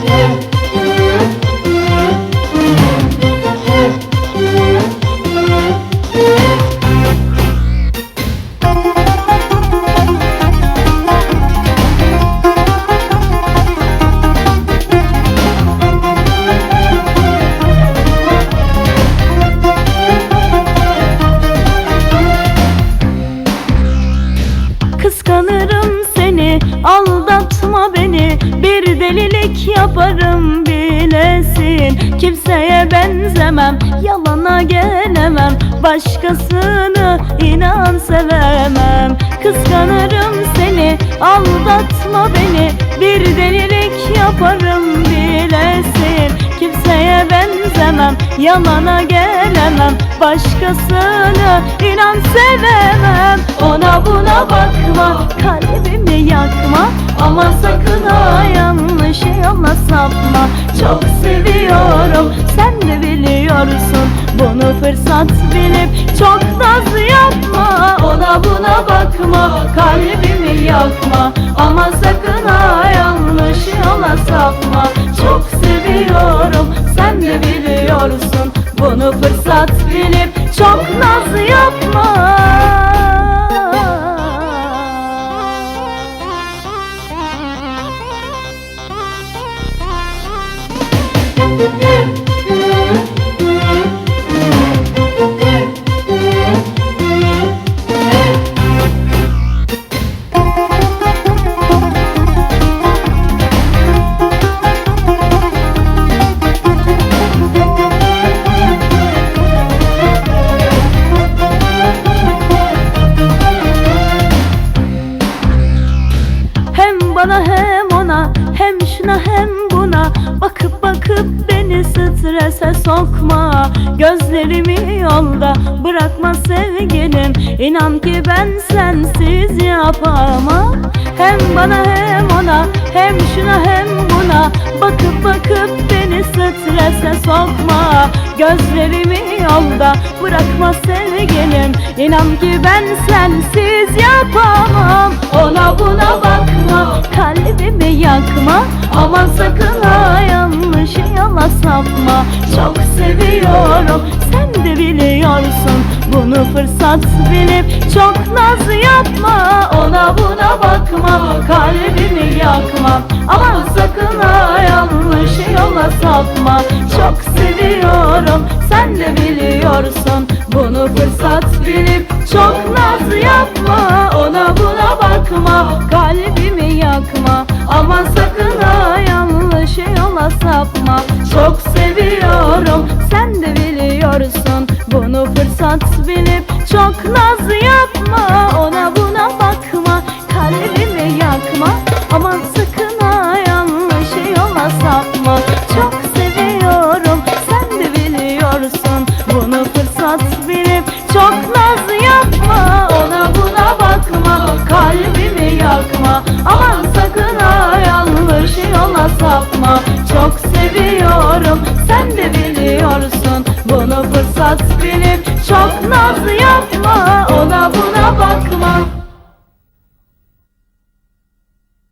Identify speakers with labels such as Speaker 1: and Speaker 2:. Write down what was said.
Speaker 1: yeah. Delilik yaparım bilesin. Kimseye benzemem yalana gelemem. Başkasını inan sevemem. Kıskanırım seni aldatma beni. Bir delilik yaparım bilesin. Kimseye benzemem yalana gelemem. Başkasını inan sevemem. Ona buna bakma kalbimi yakma. Ama yanlış yola sapma Çok seviyorum sen de biliyorsun. Bunu fırsat bilip çok naz yapma. Ona buna bakma kalbimi yakma. Ama sakın ha yanlış yola sapma. Çok seviyorum sen de biliyorsun. Bunu fırsat bilip çok naz yapma bana hem ona hem şuna hem buna. Bakıp bakıp beni strese sokma. Gözlerimi yolda bırakma sevgilim. İnan ki ben sensiz yapamam. Hem bana hem ona hem şuna hem buna. Bakıp bakıp beni strese sokma. Gözlerimi yolda bırakma sevgilim. İnan ki ben sensiz yapamam. Ona buna bakma yakma. Aman sakın ha yanlış yola sapma. Çok seviyorum sen de biliyorsun. Bunu fırsat bilip çok naz yapma. Ona buna bakma kalbimi yakma. Aman sakın ha yanlış yola sapma. Çok seviyorum sen de biliyorsun. Bunu fırsat bilip çok naz yapma. Ona buna bakma kalbimi yakma Aman sakın ha yanlış yola sapma. Çok seviyorum sen de biliyorsun. Bunu fırsat bilip çok naz yapma